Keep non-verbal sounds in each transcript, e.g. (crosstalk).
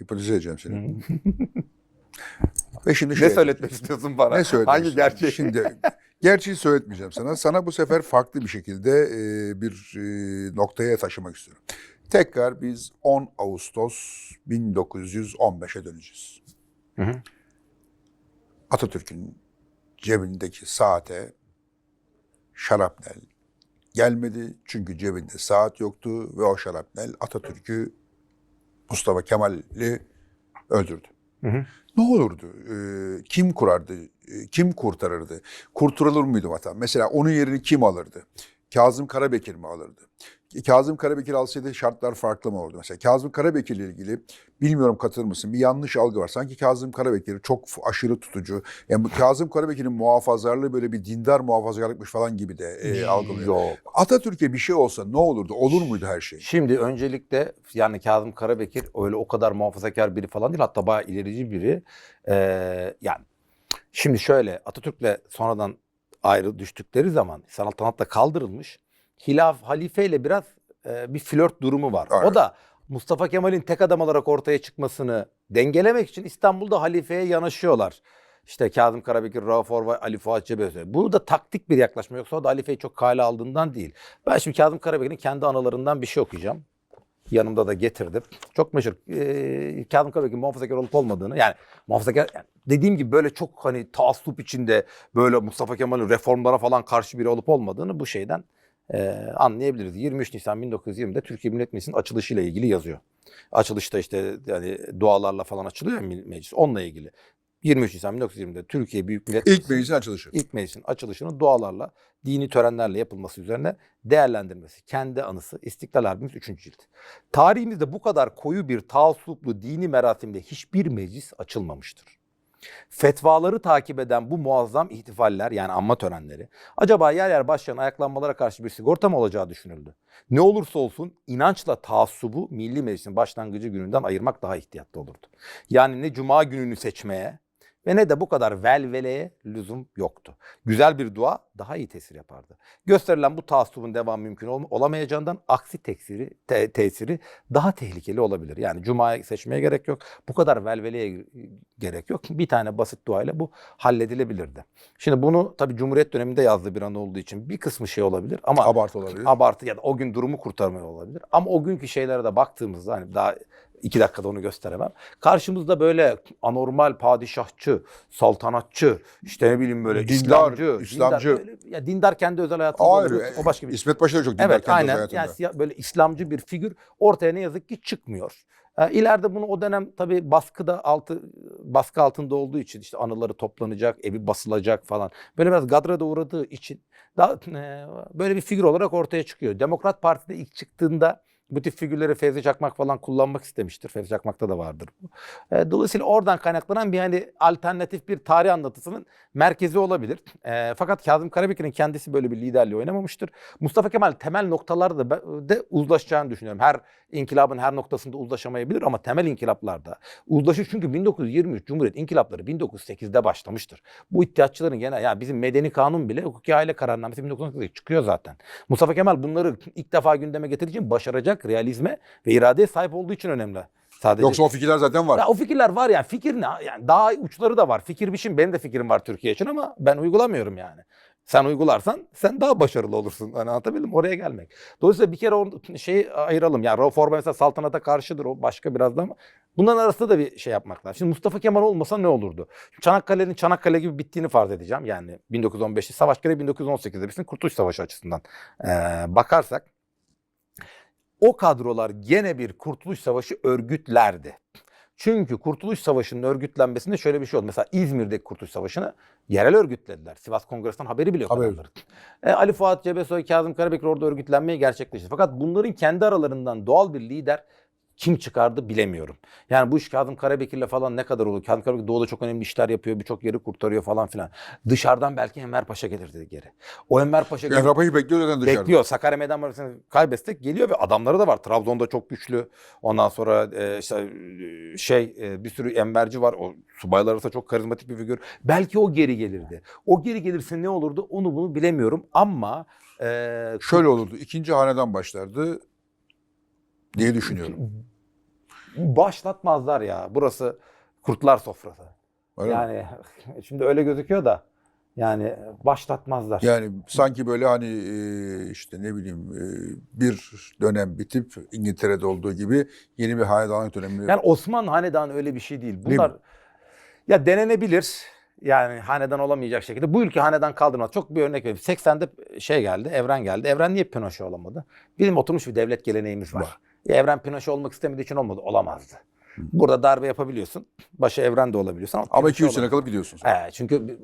Hipnotize edeceğim seni. (laughs) Ve şimdi Ne şey söyletmek istiyorsun bana? Ne söylemek Hangi gerçeği? Şimdi gerçeği söyletmeyeceğim sana. Sana bu sefer farklı bir şekilde e, bir e, noktaya taşımak istiyorum. Tekrar biz 10 Ağustos 1915'e döneceğiz. Hı hı. Atatürk'ün cebindeki saate şarapnel gelmedi. Çünkü cebinde saat yoktu ve o şarapnel Atatürk'ü Mustafa Kemal'i öldürdü. Hı hı. Ne olurdu? Ee, kim kurardı? Ee, kim kurtarırdı? Kurtarılır mıydı vatan? Mesela onun yerini kim alırdı? Kazım Karabekir mi alırdı? Kazım Karabekir alsaydı şartlar farklı mı olurdu? Mesela Kazım Karabekir ile ilgili bilmiyorum katılır mısın? Bir yanlış algı var. Sanki Kazım Karabekir çok aşırı tutucu. Yani bu Kazım Karabekir'in muhafazarlığı böyle bir dindar muhafazakarlıkmış falan gibi de e, algılıyor. Yok. Atatürk'e bir şey olsa ne olurdu? Olur muydu her şey? Şimdi öncelikle yani Kazım Karabekir öyle o kadar muhafazakar biri falan değil. Hatta bayağı ilerici biri. Ee, yani şimdi şöyle Atatürk'le sonradan ayrı düştükleri zaman saltanatla kaldırılmış. Hilaf halifeyle biraz e, bir flört durumu var. Evet. O da Mustafa Kemal'in tek adam olarak ortaya çıkmasını dengelemek için İstanbul'da halifeye yanaşıyorlar. İşte Kazım Karabekir, Rauf Orvay, Ali Fuat Cebesoy. Bu da taktik bir yaklaşma yoksa o da halifeyi çok kale aldığından değil. Ben şimdi Kazım Karabekir'in kendi analarından bir şey okuyacağım. Yanımda da getirdim. Çok meşhur. Ee, Kazım Karabekir'in muhafazakar olup olmadığını yani muhafazakar yani dediğim gibi böyle çok hani taassup içinde böyle Mustafa Kemal'in reformlara falan karşı biri olup olmadığını bu şeyden e, anlayabiliriz. 23 Nisan 1920'de Türkiye Millet Meclisi'nin açılışıyla ilgili yazıyor. Açılışta işte yani dualarla falan açılıyor ya meclis. Onunla ilgili. 23 Nisan 1920'de Türkiye Büyük Millet İlk meclisin açılışı. ilk meclisin açılışının dualarla, dini törenlerle yapılması üzerine değerlendirmesi. Kendi anısı İstiklal Harbimiz 3. cilt. Tarihimizde bu kadar koyu bir taassuplu dini merasimde hiçbir meclis açılmamıştır. Fetvaları takip eden bu muazzam ihtifaller yani anma törenleri acaba yer yer başlayan ayaklanmalara karşı bir sigorta mı olacağı düşünüldü. Ne olursa olsun inançla taassubu Milli Meclis'in başlangıcı gününden ayırmak daha ihtiyatlı olurdu. Yani ne cuma gününü seçmeye ve ne de bu kadar velveleye lüzum yoktu. Güzel bir dua daha iyi tesir yapardı. Gösterilen bu taassubun devamı mümkün ol- olamayacağından aksi tesiri, te- tesiri daha tehlikeli olabilir. Yani Cuma'yı seçmeye gerek yok. Bu kadar velveleye gerek yok. Bir tane basit duayla bu halledilebilirdi. Şimdi bunu tabii Cumhuriyet döneminde yazdığı bir an olduğu için bir kısmı şey olabilir ama Abartı olabilir. abartı ya da o gün durumu kurtarmaya olabilir. Ama o günkü şeylere de baktığımızda hani daha iki dakikada onu gösteremem. Karşımızda böyle anormal padişahçı, saltanatçı, işte ne bileyim böyle Dindar, İslamcı, İslamcı. Dindar, böyle- ya dindar kendi özel hayatında Hayır. olur. O başka bir şey. İsmet Paşa da çok dindar Evet kendi aynen. hayatında. Yani böyle İslamcı bir figür ortaya ne yazık ki çıkmıyor. Ee, ileride bunu o dönem tabii baskıda altı baskı altında olduğu için işte anıları toplanacak, evi basılacak falan. Böyle biraz gadrada uğradığı için daha e, böyle bir figür olarak ortaya çıkıyor. Demokrat Parti'de ilk çıktığında bu tip figürleri Fevzi Çakmak falan kullanmak istemiştir. Fevzi Çakmak'ta da vardır bu. E, dolayısıyla oradan kaynaklanan bir hani alternatif bir tarih anlatısının merkezi olabilir. E, fakat Kazım Karabekir'in kendisi böyle bir liderliği oynamamıştır. Mustafa Kemal temel noktalarda de uzlaşacağını düşünüyorum. Her inkılabın her noktasında uzlaşamayabilir ama temel inkılaplarda uzlaşır çünkü 1923 Cumhuriyet inkılapları 1908'de başlamıştır. Bu ihtiyaççıların gene ya bizim medeni kanun bile hukuki aile kararnamesi 1918'de çıkıyor zaten. Mustafa Kemal bunları ilk defa gündeme getirdiği için başaracak realizme ve iradeye sahip olduğu için önemli. Sadece Yoksa o fikirler zaten var. ya o fikirler var yani fikir ne yani daha uçları da var. Fikir biçim benim de fikrim var Türkiye için ama ben uygulamıyorum yani. Sen uygularsan sen daha başarılı olursun. Hani anlatabildim oraya gelmek. Dolayısıyla bir kere o şeyi ayıralım. Yani Rauf Orbay mesela saltanata karşıdır o başka biraz da ama bunların arasında da bir şey yapmak lazım. Şimdi Mustafa Kemal olmasa ne olurdu? Çanakkale'nin Çanakkale gibi bittiğini farz edeceğim. Yani 1915'te savaş gene 1918'de bitsin Kurtuluş Savaşı açısından eee, bakarsak o kadrolar gene bir Kurtuluş Savaşı örgütlerdi. Çünkü Kurtuluş Savaşı'nın örgütlenmesinde şöyle bir şey oldu. Mesela İzmir'deki Kurtuluş Savaşı'nı yerel örgütlediler. Sivas Kongresi'nden haberi bile yok. Haberi. E, Ali Fuat Cebesoy, Kazım Karabekir orada örgütlenmeyi gerçekleştirdi. Fakat bunların kendi aralarından doğal bir lider kim çıkardı bilemiyorum. Yani bu iş Kazım Karabekir'le falan ne kadar olur? Kazım Karabekir doğuda çok önemli işler yapıyor, birçok yeri kurtarıyor falan filan. Dışarıdan belki Enver Paşa gelirdi geri. O Enver Paşa Enver Paşa'yı bekliyor zaten dışarıda. Bekliyor. Sakarya Meydan Muharebesi'ni kaybetsek geliyor ve adamları da var. Trabzon'da çok güçlü. Ondan sonra e, işte e, şey e, bir sürü enverci var. O subaylar arasında çok karizmatik bir figür. Belki o geri gelirdi. O geri gelirse ne olurdu onu bunu bilemiyorum ama e, Şöyle olurdu. İkinci hanedan başlardı diye düşünüyorum. Başlatmazlar ya. Burası kurtlar sofrası. Öyle mi? yani (laughs) şimdi öyle gözüküyor da yani başlatmazlar. Yani sanki böyle hani e, işte ne bileyim e, bir dönem bitip İngiltere'de olduğu gibi yeni bir hanedanlık dönemi. Yani Osmanlı hanedanı öyle bir şey değil. Değil Bunlar mi? ya denenebilir. Yani hanedan olamayacak şekilde. Bu ülke hanedan kaldırmaz. Çok bir örnek vereyim. 80'de şey geldi, Evren geldi. Evren niye Pinochet olamadı? Bizim oturmuş bir devlet geleneğimiz var. Var. Evren Pinochet olmak istemediği için olmadı. Olamazdı. Burada darbe yapabiliyorsun. Başı Evren de olabiliyorsun. Ama, Ama Pinochet 200 sene kalıp gidiyorsun. He, çünkü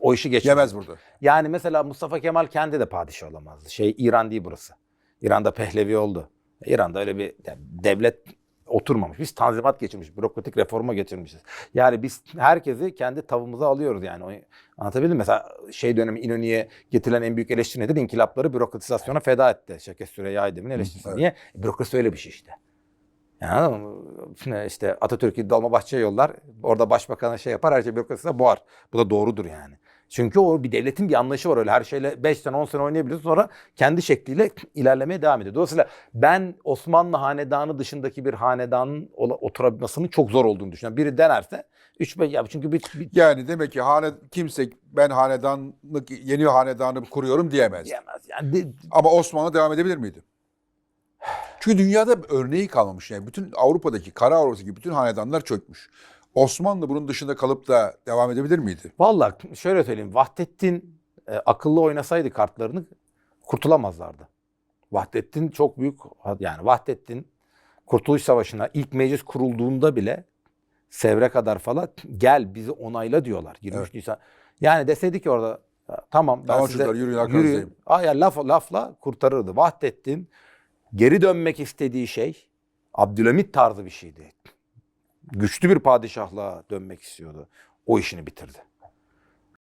o- işi geçmez. Yemez burada. Yani mesela Mustafa Kemal kendi de padişah olamazdı. Şey İran değil burası. İran'da Pehlevi oldu. İran'da öyle bir devlet oturmamış. Biz tanzimat geçirmişiz. Bürokratik reforma geçirmişiz. Yani biz herkesi kendi tavımıza alıyoruz yani. Anlatabildim mi? Mesela şey dönemi İnönü'ye getirilen en büyük eleştiri nedir? İnkılapları bürokratizasyona feda etti. Şevket Süreyya Aydemir eleştirisi. evet. Niye? E, bürokrasi öyle bir şey işte. Yani işte Atatürk'ü Dolmabahçe'ye yollar. Orada başbakana şey yapar. Her şey bürokraside boğar. Bu da doğrudur yani. Çünkü o bir devletin bir anlayışı var öyle. Her şeyle 5 sene 10 sene oynayabiliyorsun sonra kendi şekliyle (clears throat) ilerlemeye devam ediyor. Dolayısıyla ben Osmanlı hanedanı dışındaki bir hanedanın oturabilmesinin çok zor olduğunu düşünüyorum. Biri denerse 3 5 ya çünkü bir, bir Yani demek ki hane, kimse ben hanedanlık yeni hanedanı kuruyorum diyemez. diyemez. Yani de- Ama Osmanlı devam edebilir miydi? Çünkü dünyada örneği kalmamış. Yani bütün Avrupa'daki, Kara Avrupa'daki bütün hanedanlar çökmüş. Osmanlı bunun dışında kalıp da devam edebilir miydi? Vallahi şöyle söyleyeyim. Vahdettin e, akıllı oynasaydı kartlarını kurtulamazlardı. Vahdettin çok büyük yani Vahdettin Kurtuluş Savaşı'na ilk meclis kurulduğunda bile Sevre kadar falan gel bizi onayla diyorlar. 23 Evet. Nisan. Yani deseydi ki orada "Ya tamam ben Tamam size çocuklar, yürüyün, arkanızdayım." Aa, ya laf, lafla kurtarırdı. Vahdettin geri dönmek istediği şey Abdülhamit tarzı bir şeydi. Güçlü bir padişahlığa dönmek istiyordu. O işini bitirdi.